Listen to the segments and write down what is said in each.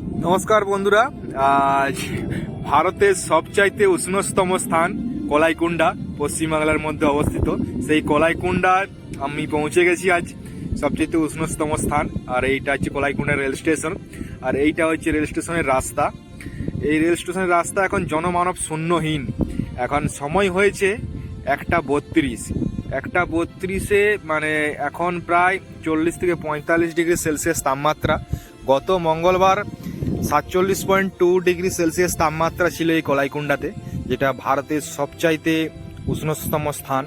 নমস্কার বন্ধুরা, আজ ভারতের সবচাইতে উষ্ণতম স্থান কলাইকুণ্ডা, পশ্চিমবাংলার মধ্যে অবস্থিত। সেই কলাইকুণ্ডায় আমি পৌঁছে গেছি আজ সবচেয়ে উষ্ণতম স্থান, আর এইটা হচ্ছে কলাইকুণ্ডা রেল স্টেশন। আর এইটা হচ্ছে রেল স্টেশনের রাস্তা। এই রেল স্টেশনের রাস্তা এখন জনমানব শূন্যহীন। এখন সময় হয়েছে একটা বত্রিশ। একটা বত্রিশে মানে এখন প্রায় চল্লিশ থেকে পঁয়তাল্লিশ ডিগ্রি সেলসিয়াস তাপমাত্রা। গত মঙ্গলবার সাতচল্লিশ পয়েন্ট টু ডিগ্রি সেলসিয়াস তাপমাত্রা ছিল এই কলাইকুণ্ডাতে, যেটা ভারতের সবচাইতে উষ্ণতম স্থান।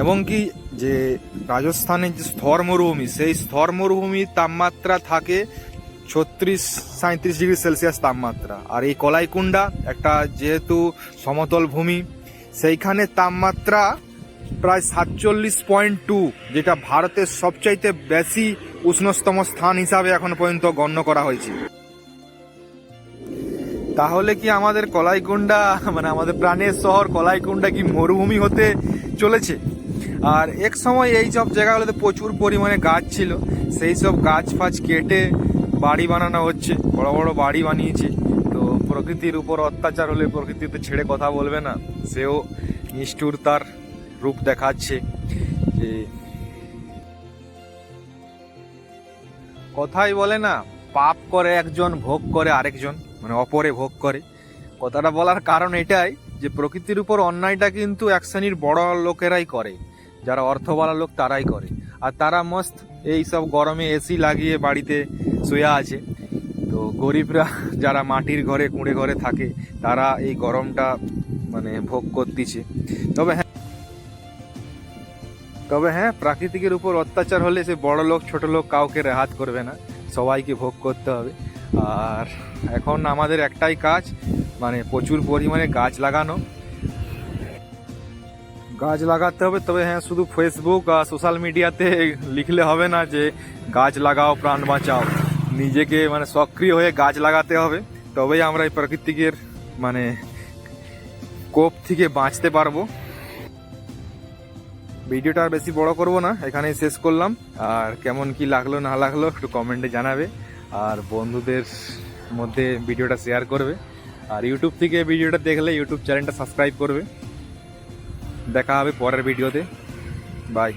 এবং কি যে রাজস্থানের যে স্থর মরুভূমি সেই স্থর মরুভূমির তাপমাত্রা থাকে ছত্রিশ সাঁত্রিশ ডিগ্রি সেলসিয়াস তাপমাত্রা। আর এই কলাইকুণ্ডা একটা যেহেতু সমতল ভূমি, সেইখানে তাপমাত্রা প্রায় সাতচল্লিশ পয়েন্ট টু যেটা ভারতের সবচাইতে বেশি উষ্ণতম স্থান হিসাবে এখন পর্যন্ত গণ্য করা হয়েছে। তাহলে কি আমাদের কলাইকুণ্ডা মানে আমাদের প্রাণের শহর কলাইকুণ্ডা কি মরুভূমি হতে চলেছে? আর এক সময় এই সব জায়গাগুলোতে প্রচুর পরিমাণে গাছ ছিল। সেই সব গাছ ফাছ কেটে বাড়ি বানানো হচ্ছে। বড় বড় বাড়ি বানিয়েছে। তো প্রকৃতির উপর অত্যাচার হলে প্রকৃতিতে ছেড়ে কথা বলবে না। সেও নিষ্ঠুরতার রূপ দেখাচ্ছে যে কথাই বলে না, পাপ করে একজন, ভোগ করে আরেকজন। মানে অপরে ভোগ করে। কথাটা বলার কারণ এটাই যে প্রকৃতির উপর অন্যায়টা কিন্তু এক শ্রেণির বড় লোকেরাই করে, যারা অর্থবালা লোক তারাই করে। আর তারা মস্ত এই সব গরমে এসি লাগিয়ে বাড়িতে শুয়ে আছে। তো গরিবরা যারা মাটির ঘরে, কুঁড়ে ঘরে থাকে, তারা এই গরমটা মানে ভোগ করতেছে। তবে হ্যাঁ তবে হ্যাঁ প্রাকৃতিকের উপর অত্যাচার হলে সে বড় লোক, ছোট লোক কাউকে রেহাত করবে না। সবাইকে ভোগ করতে হবে। আর এখন আমাদের একটাই কাজ মানে প্রচুর পরিমাণে গাছ লাগানো। গাছ লাগাতে হবে, তবে হ্যাঁ শুধু ফেসবুক আর সোশ্যাল মিডিয়াতে লিখলে হবে না যে গাছ লাগাও, প্রাণ বাঁচাও। নিজেকে মানে সক্রিয় হয়ে গাছ লাগাতে হবে, তবেই আমরা এই প্রাকৃতিকের মানে কোপ থেকে বাঁচতে পারব। ভিডিওটা আর বেশি বড় করব না, এখানেই শেষ করলাম। আর কেমন কি লাগল না লাগল একটু কমেন্টে জানাবে। আর বন্ধুদের মধ্যে ভিডিওটা শেয়ার করবে। আর ইউটিউব থেকে ভিডিওটা দেখলে ইউটিউব চ্যানেলটা সাবস্ক্রাইব করবে। দেখা হবে পরের ভিডিওতে। বাই